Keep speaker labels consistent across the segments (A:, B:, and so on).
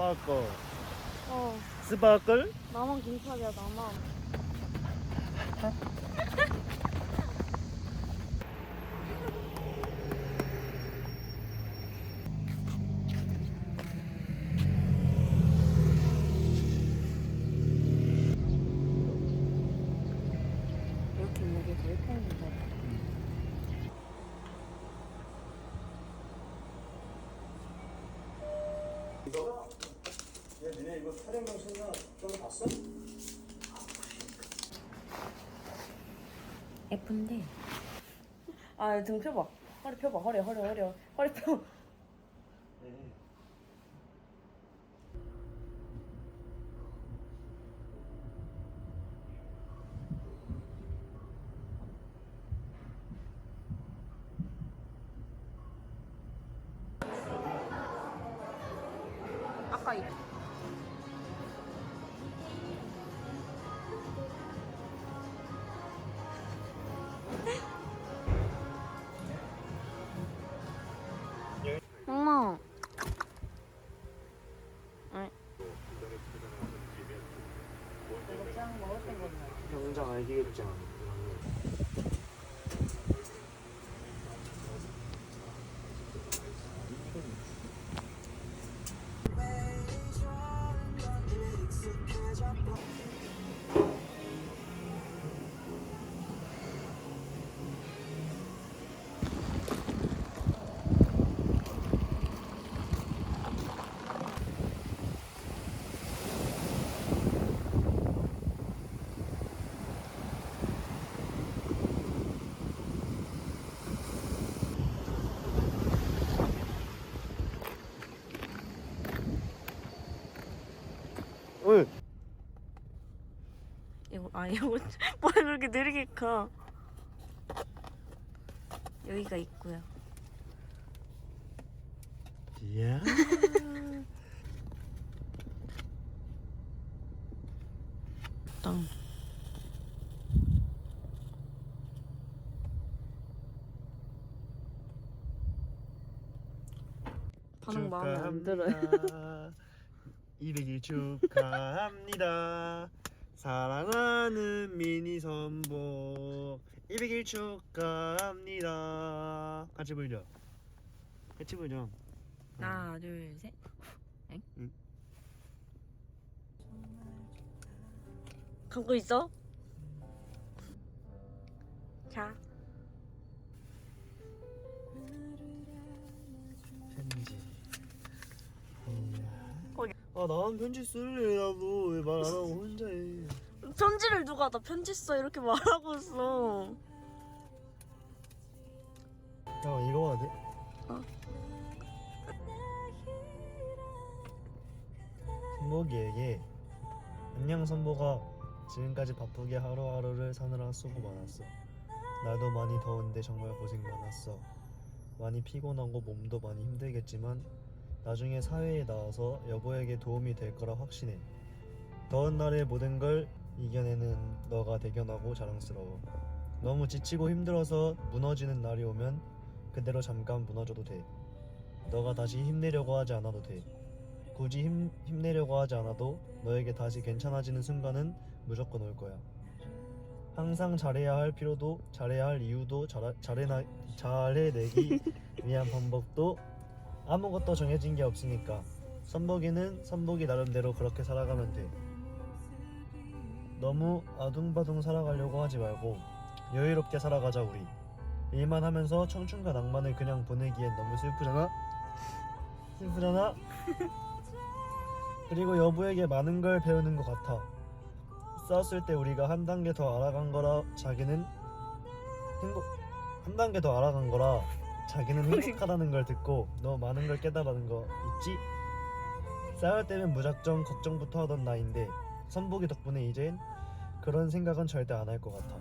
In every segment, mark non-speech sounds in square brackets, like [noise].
A: 스파클.
B: 어,
A: 스파클?
B: 나만 김밥이야, 나만. 이렇게
A: 야 니네 이거 촬영 방송이나 좀 봤어?
B: 예쁜데. 아, 등 펴봐. 허리 펴봐. 허리, 허리, 허리, 허리 펴.
A: 네
B: 아까 이. 엄마. 응.
A: 영장 알기겠지 응
B: 이거 [laughs] 아 이거 뭐 그렇게 느리게 가? 여기가 있고요.
A: 이야 [laughs]
B: 땅. 반응 마음에 안 들어요.
A: 200일 축하합니다. 사랑하는 미니 선복 200일 축하합니다. 같이 불려. 같이 불려.
B: 하나, 둘, 셋. 엥?
A: 응.
B: 감고 있어? 자.
A: 나만 편지 쓸래 나도 왜말 안 하고 혼자 해.
B: 편지를 누가 나 편지 써 이렇게 말하고 있어.
A: 형 이거 봐도 돼?
B: 어.
A: 선복이에게 안녕 선복아 지금까지 바쁘게 하루하루를 사느라 수고 많았어 날도 많이 더운데 정말 고생 많았어 많이 피곤하고 몸도 많이 힘들겠지만 나중에 사회에 나와서 여보에게 도움이 될 거라 확신해 더운 날의 모든 걸 이겨내는 너가 대견하고 자랑스러워 너무 지치고 힘들어서 무너지는 날이 오면 그대로 잠깐 무너져도 돼. 너가 다시 힘내려고 하지 않아도 돼. 굳이 힘, 힘내려고 하지 않아도 너에게 다시 괜찮아지는 순간은 무조건 올 거야. 항상 잘해야 할 필요도 잘해야 할 이유도 잘, 잘해나, 잘해내기 [laughs] 위한 방법도 아무것도 정해진 게 없으니까 선복이는 선복이 나름대로 그렇게 살아가면 돼. 너무 아둥바둥 살아가려고 하지 말고 여유롭게 살아가자 우리. 일만 하면서 청춘과 낭만을 그냥 보내기엔 너무 슬프잖아? 슬프잖아? 그리고 여보에게 많은 걸 배우는 것 같아. 싸웠을 때 우리가 한 단계 더 알아간 거라 자기는 행복 한 단계 더 알아간 거라 자기는 행복하다는 걸 듣고 너 많은 걸 깨달은 거 있지? 싸울 때는 무작정 걱정부터 하던 나인데 선복이 덕분에 이젠 그런 생각은 절대 안 할 것 같아.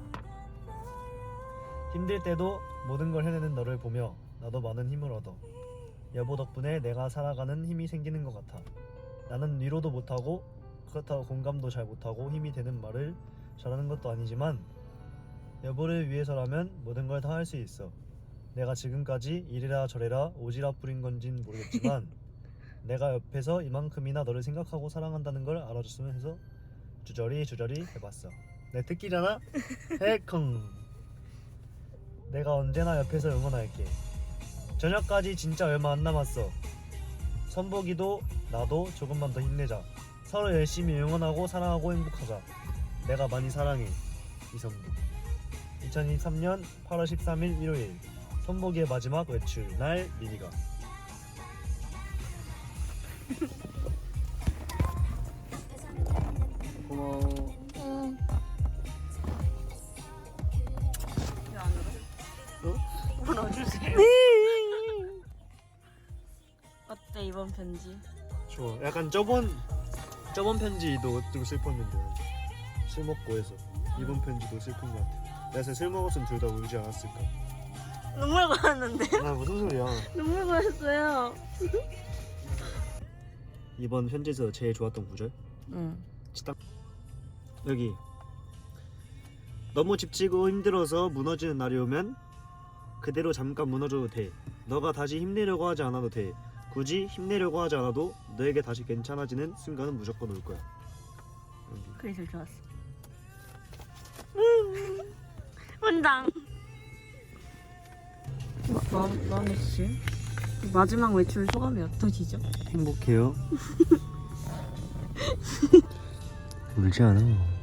A: 힘들 때도 모든 걸 해내는 너를 보며 나도 많은 힘을 얻어. 여보 덕분에 내가 살아가는 힘이 생기는 것 같아. 나는 위로도 못하고 그렇다고 공감도 잘 못하고 힘이 되는 말을 잘하는 것도 아니지만 여보를 위해서라면 모든 걸 다 할 수 있어. 내가 지금까지 이래라 저래라 오지랖 부린 건진 모르겠지만 [laughs] 내가 옆에서 이만큼이나 너를 생각하고 사랑한다는 걸 알아줬으면 해서 주저리 주저리 해봤어. 내 특기잖아? [laughs] 해컹. 내가 언제나 옆에서 응원할게. 저녁까지 진짜 얼마 안 남았어. 선복이도 나도 조금만 더 힘내자. 서로 열심히 응원하고 사랑하고 행복하자. 내가 많이 사랑해. 이선복 2023년 8월 13일 일요일 선복이의 마지막 외출 날 미니가 고마워
B: 응.
A: 어?
B: 불어주세요. 어때 이번 편지?
A: 좋아 약간 저번 저번 편지도 좀 슬펐는데 술 먹고 해서 이번 편지도 슬픈 것 같아 내가 술 먹었으면 둘 다 울지 않았을까
B: 눈물 고였는데
A: 아 무슨 소리야
B: 눈물 고였어요.
A: 이번 편지에서 제일 좋았던 구절
B: 응.
A: 여기 너무 지치고 힘들어서 무너지는 날이 오면 그대로 잠깐 무너져도 돼 너가 다시 힘내려고 하지 않아도 돼 굳이 힘내려고 하지 않아도 너에게 다시 괜찮아지는 순간은 무조건 올 거야 여기.
B: 그게 제일 좋았어. 원장. 마, 마미 씨 마지막 외출 소감이 어떠시죠?
A: 행복해요 울지 않아